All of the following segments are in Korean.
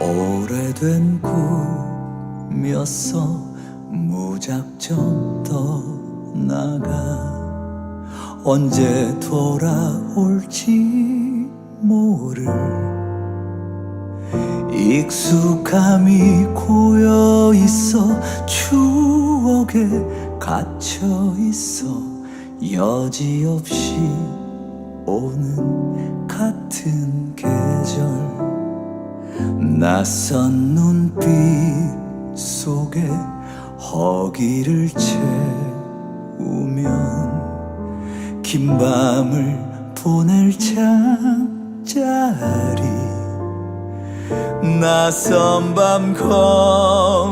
오래된 꿈이었어 무작정 떠나가 언제 돌아올지 모를 익숙함이 고여 있어 추억에 갇혀 있어 여지없이 오는 같은 계절 낯선 눈빛 속에 허기를 채우면 긴 밤을 보낼 잠자리. 낯선 밤 거리는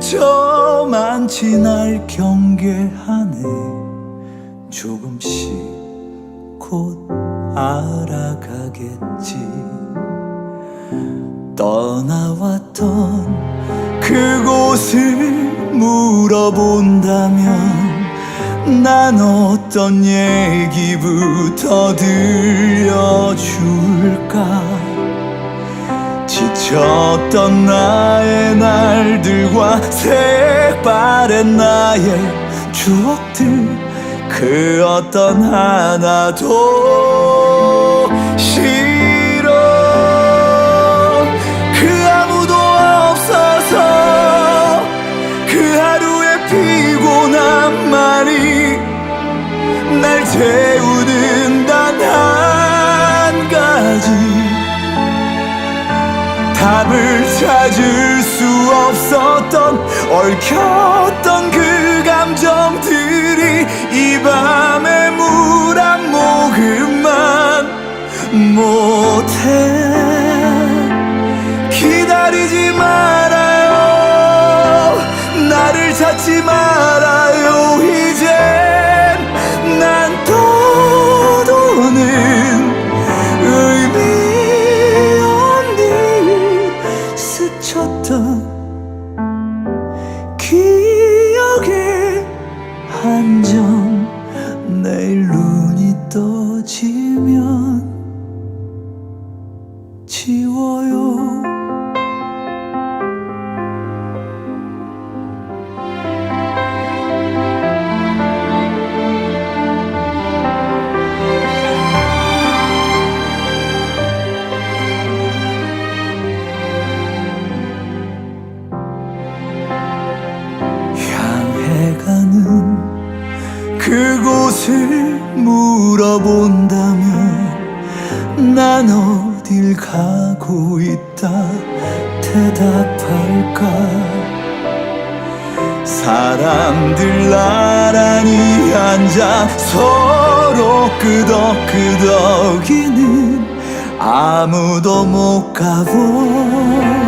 저만치 날 경계하네 조금씩 곧 알아가겠지 떠나왔던 그곳을 물어본다면 난 어떤 얘기부터 들려줄까? 지쳤던 나의 날들과 색바랜 나의 추억들 그 어떤 하나도 찾을 수 없었던 얽혔던 그 감정들이 이 밤의 물 한 모금만 못해. 기다리지 말아요. 나를 찾지 말아요 한점 내일 눈이 떠지면 그곳을 물어본다면 난 어딜 가고 있다 대답할까? 사람들 나란히 앉아 서로 끄덕끄덕이는 아무도 못 가본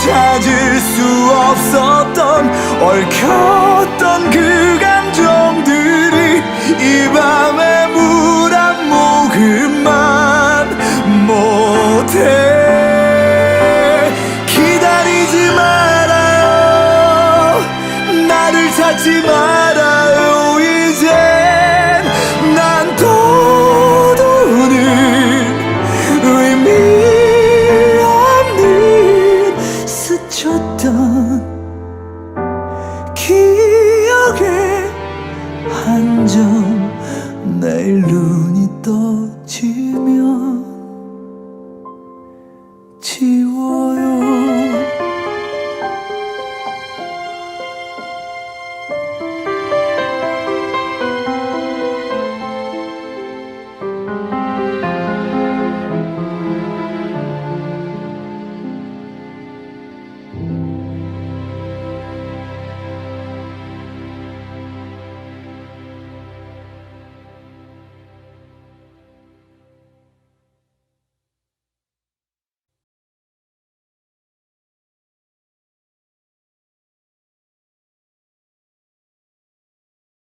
찾을 수 없었던 얽혔던 그 감정들이 이 밤의 물한 모금만 못해. 기다리지 말아요. 나를 찾지 말아요 一秒